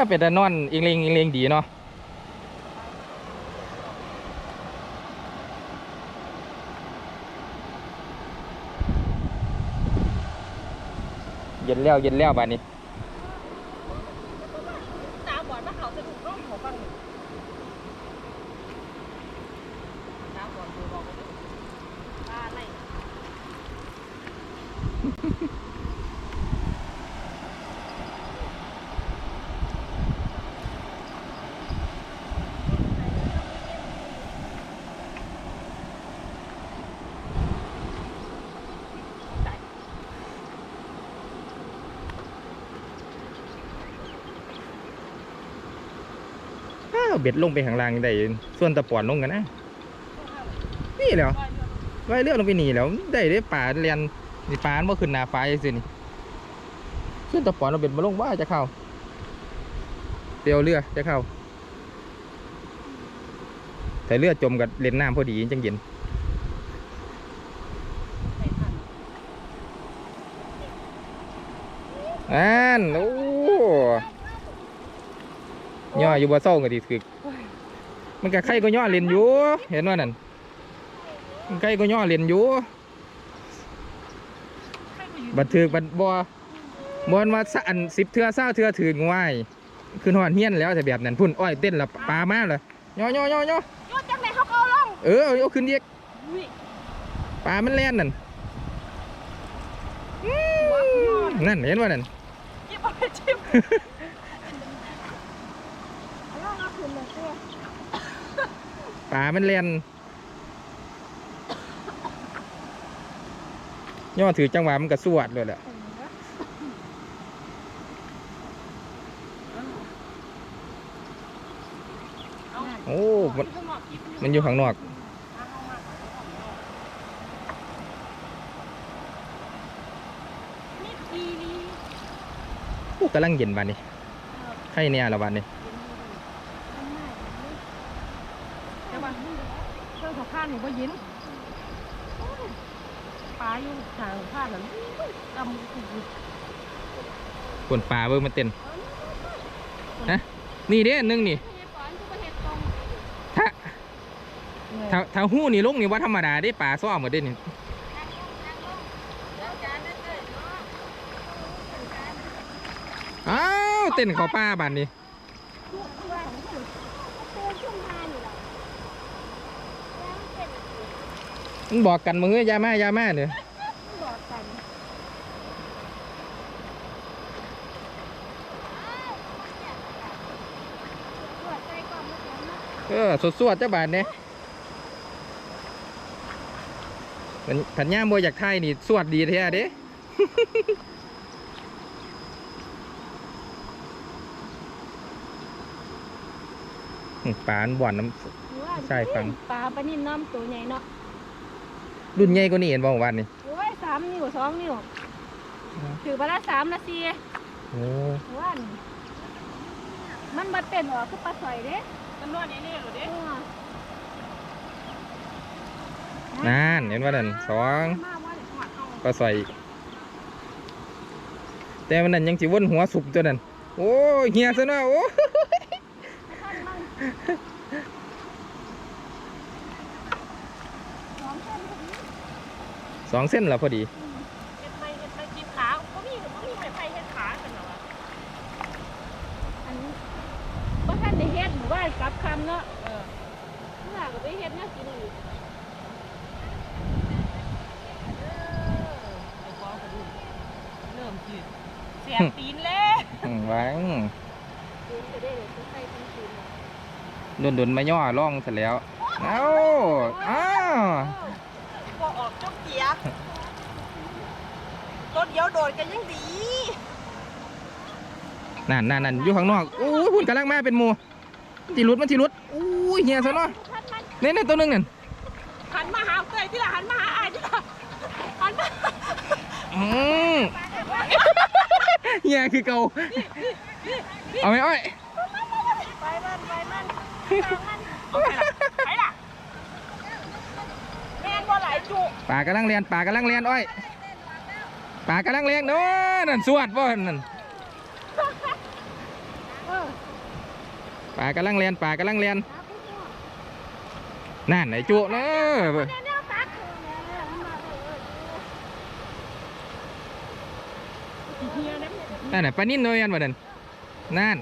อเป็นแต่นอนอิงเลงอิงเลงดีเนาะเย็นแล้วเย็นแล้วบ้านนี้ตาบอดมาเขาจะถูกร่มหัวฟังตาบอดดูบอกเลยตาไห เบ็ดลงไปข้างล่างได้ส่วนตะปอนลงกันนะนี่แหล้วว่เรือลงไปหนีแล้วได้ได้ป่าเรียนนี่ป่ามันบ่ขึ้นหน้าฟ้าสินี่ส่วนตะปอนเราเบ็ดมาลงว่าจะเข้าเตียวเรือจะเข้าแต่เรือจมกับเล่นน้ำพอดีจังเย็นอันโอ้ ย่ออยู่บ่เศร้าก็ดีคือมันก็ใครก็ย่อเล่นอยู่ เห็นว่านั่นมันใครก็ย่อเล่นอยู่บัดถือบัดบ่บอนว่าสะอันสิบเทือเศร้าเทือถือง่ายคือหอนเฮียนแล้วแต่แบบนั้นพุ่นอ้อยเต้นและปลามาเลยย่อย่อย่อย่อโยนจังไหนเขาเขาลงเออเอาขึ้นเรียกอุ้ยปลามันแล่นนั่นนั่นเห็นว่านั่น ยิบเอาไปชิมลองเอาคืนเลยเสื้อปลามันแล่นย่อถือจังหวะมันก็สวดเลยแหละโอ้มันมันอยู่ข้างนอกนี่ดีดีโอ้กำลังเย็นบานนี้ใครเนี่ยละบานนี้ แต่ ว่าเครื่องของข้าหนูก็ยินปลาอยู่ทางข้าหลังกำกุกคนปลาเบิ่งมันเต้นฮะนี่เด้หนึงนี่ถ้าถ้าถ้าหู้นี่ลงนี่ว่าธรรมดาได้ปลาซ้อมหมดเด้นี่อ้าวเต้นเขาป้าบานนี้ มันบอกกันมึงเอ้ยอยามาอยามาเนี่ยเออสดสวดๆเจ้าบาทเนี่ยผันผันย่ามบอยากไทยนี่สวดดีแท้เด้ปลาอันบ่อนน้ใช่ฟังปลาปลานิ่มน้ำตัวใหญ่เนาะำ รุ่นใหญ่กว่านี้เห็นบ่ของวันนี่โอ้ยสามนิ้วสองนิ้วถือปลาละสามละสี่โอ้ว่านมันมาเต้นหรอคือปลาสอยเด้มันนวดนี่นี่หรอเด้นั่นเห็นว่านั่นสองมาว่าเดี๋ยวหัดเอาก็ใส่อีกแต่มันนั่นยังจิวนหัวสุกตัวนั้นโอ้ยเฮียซะเนาะโอ้ ท่านมั่งสองเส้นพอดี สองเส้นและพอดีเฮ็ดไม้เฮ็ดไม้กินขาก็มีก็มีไม้ไผ่เฮ็ดขากันเหรอวะอันนี้บ่ท่านได้เฮ็ดหรือว่ากลับคำเนาะเออเมื่อก็ไปเฮ็ดเนี่ยกินอีกเริ่มจีเสียตีนแล้วอืมวางตีนจะได้เลยจะใส่ทั้งตีนโดนโดนๆมาย่อร่องเสร็จแล้ว เอ้าอ้าวก็ ออกจกเกียร์รถเดียวโดดกันยังดีนั่นนั่นนั่นอยู่ข้างนอกโอ้ยพุ่นกำลังมาเป็นหมูมันทีรุดมันทีรุดโอ้ยเฮียซะเนาะท่านมันเนี่ยเนี่ยตัวหนึงนั่นหันมาหาเกยที่ละหันมาหาอายที่ละหันมาอืมเฮียคือเก่าเอาไหมอ้อยไปมันไปมันเอาไปละไปละแม่นบ่หลายจุ ป่ากำลังเรียนป่ากำลังเรียนอ้อยป่ากำลังเรียนโน้นนั่นสวดบ่นั่นปลากำลังเรียนปลากำลังเรียนนั่นไอ้จุเนอะนวแนวตักเฮียนะนั่นน่ะปลานิ่นเลยอันบ่นั่นนั่น